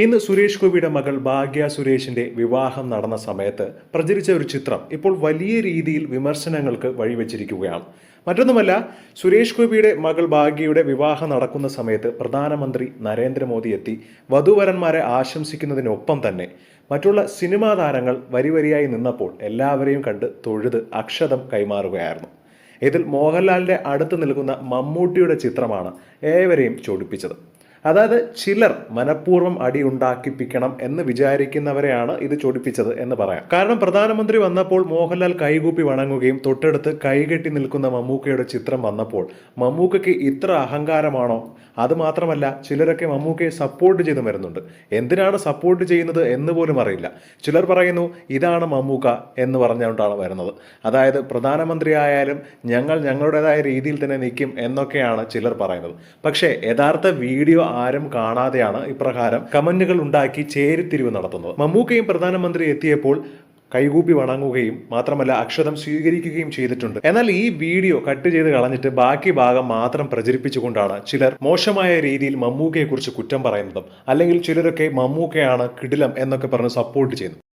ഇന്ന് സുരേഷ് ഗോപിയുടെ മകൾ ഭാഗ്യ സുരേഷിന്റെ വിവാഹം നടന്ന സമയത്ത് പ്രചരിച്ച ഒരു ചിത്രം ഇപ്പോൾ വലിയ രീതിയിൽ വിമർശനങ്ങൾക്ക് വഴിവെച്ചിരിക്കുകയാണ്. മറ്റൊന്നുമല്ല സുരേഷ് ഗോപിയുടെ മകൾ ഭാഗ്യയുടെ വിവാഹം നടക്കുന്ന സമയത്ത് പ്രധാനമന്ത്രി നരേന്ദ്രമോദി എത്തി വധുവരന്മാരെ ആശംസിക്കുന്നതിനൊപ്പം തന്നെ മറ്റുള്ള സിനിമാ താരങ്ങൾ വരിവരിയായി നിന്നപ്പോൾ എല്ലാവരെയും കണ്ട് തൊഴുത് അക്ഷതം കൈമാറുകയായിരുന്നു. ഇതിൽ മോഹൻലാലിന്റെ അടുത്ത് നിൽക്കുന്ന മമ്മൂട്ടിയുടെ ചിത്രമാണ് ഏവരെയും ചൊടിപ്പിച്ചത്. അതായത് ചിലർ മനഃപൂർവം അടി ഉണ്ടാക്കിപ്പിക്കണം എന്ന് വിചാരിക്കുന്നവരെയാണ് ഇത് ചൊടിപ്പിച്ചത് എന്ന് പറയാം. കാരണം പ്രധാനമന്ത്രി വന്നപ്പോൾ മോഹൻലാൽ കൈകൂപ്പി വണങ്ങുകയും തൊട്ടടുത്ത് കൈകെട്ടി നിൽക്കുന്ന മമ്മൂക്കയുടെ ചിത്രം വന്നപ്പോൾ മമ്മൂക്കയ്ക്ക് ഇത്ര അഹങ്കാരമാണോ? അതുമാത്രമല്ല ചിലരൊക്കെ മമ്മൂക്കയെ സപ്പോർട്ട് ചെയ്ത് വരുന്നുണ്ട്. എന്തിനാണ് സപ്പോർട്ട് ചെയ്യുന്നത് എന്ന് പോലും അറിയില്ല. ചിലർ പറയുന്നു ഇതാണ് മമ്മൂക്ക എന്ന് പറഞ്ഞുകൊണ്ടാണ് വരുന്നത്. അതായത് പ്രധാനമന്ത്രി ആയാലും ഞങ്ങൾ ഞങ്ങളുടേതായ രീതിയിൽ തന്നെ നിൽക്കും എന്നൊക്കെയാണ് ചിലർ പറയുന്നത്. പക്ഷേ യഥാർത്ഥ വീഡിയോ ആരും കാണാതെയാണ് ഇപ്രകാരം കമന്റുകൾ ഉണ്ടാക്കി ചേരിത്തിരിവ് നടത്തുന്നത്. മമ്മൂക്കയും പ്രധാനമന്ത്രി എത്തിയപ്പോൾ കൈകൂപ്പി വണങ്ങുകയും മാത്രമല്ല അക്ഷരം സ്വീകരിക്കുകയും ചെയ്തിട്ടുണ്ട്. എന്നാൽ ഈ വീഡിയോ കട്ട് ചെയ്ത് കളഞ്ഞിട്ട് ബാക്കി ഭാഗം മാത്രം പ്രചരിപ്പിച്ചുകൊണ്ടാണ് ചിലർ മോശമായ രീതിയിൽ മമ്മൂക്കയെക്കുറിച്ച് കുറ്റം പറയുന്നതും അല്ലെങ്കിൽ ചിലരൊക്കെ മമ്മൂക്കയാണ് കിടിലം എന്നൊക്കെ പറഞ്ഞ് സപ്പോർട്ട് ചെയ്യുന്നു